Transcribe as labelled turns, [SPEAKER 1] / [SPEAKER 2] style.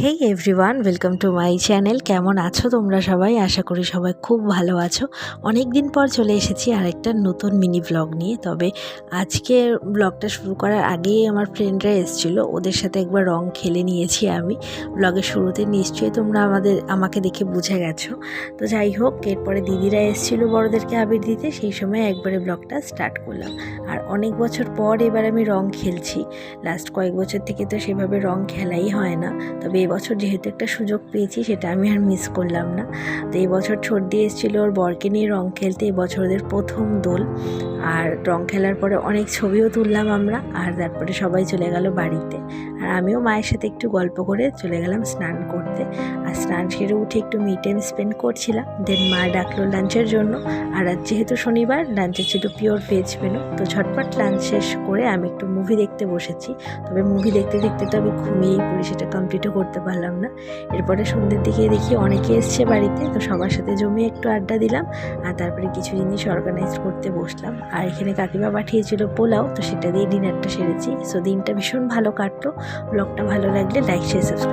[SPEAKER 1] Hey everyone welcome to my channel কেমন আছো তোমরা সবাই? আশা করি সবাই খুব ভালো আছো। অনেক দিন পর চলে এসেছি আরেকটা নতুন মিনি ব্লগ নিয়ে। তবে আজকে ব্লগটা শুরু করার আগেই আমার ফ্রেন্ডরা এসেছিল। ওদের সাথে একবার রং খেলে নিয়েছি আমি। ব্লগের শুরুতে নিশ্চয়ই তোমরা আমাদের, আমাকে দেখে বুঝে গেছো। তো যাই হোক, এরপরে দিদিরা এসেছিল বড়োদেরকে আবির দিতে। সেই সময় একবারে ব্লগটা স্টার্ট করলাম। আর অনেক বছর পর এবার আমি রং খেলছি। লাস্ট কয়েক বছর থেকে তো সেভাবে রং খেলাই হয় না। তবে এবছর যেহেতু একটা সুযোগ পেয়েছি, সেটা আমি আর মিস করলাম না। তো এই বছর ছোট দিয়ে এসেছিল ওর বরকে নিয়ে রং খেলতে এবছর ওদের প্রথম দোল। আর রং খেলার পরে অনেক ছবিও তুললাম আমরা, আর তারপরে সবাই চলে গেল বাড়িতে। আর আমিও মায়ের সাথে একটু গল্প করে চলে গেলাম স্নান করতে। আর স্নান সেরে উঠে একটু মি টাইম স্পেন্ড করছিলাম। দেন মা ডাকলো লাঞ্চের জন্য। আর আজ যেহেতু শনিবার লাঞ্চে ছিল পিওর ভেজ মেনু তো ঝটপট লাঞ্চ শেষ করে আমি একটু মুভি দেখতে বসেছি। তবে মুভি দেখতে দেখতে তো আমি ঘুমিয়েই পড়ি, সেটা কমপ্লিটও করতে পারলাম না। এরপরে সন্ধ্যের দিকে দেখি অনেকে এসছে বাড়িতে, তো সবার সাথে জমিয়ে একটু আড্ডা দিলাম আর তারপরে কিছু জিনিস অর্গানাইজ করতে বসলাম। আর এখানে কাকিমা পাঠিয়েছিল পোলাও, তো সেটা দিয়ে ডিনারটা সেরেছি। সো দিনটা ভীষণ ভালো কাটলো। ব্লগটা ভালো লাগলে লাইক শেয়ার সাবস্ক্রাইব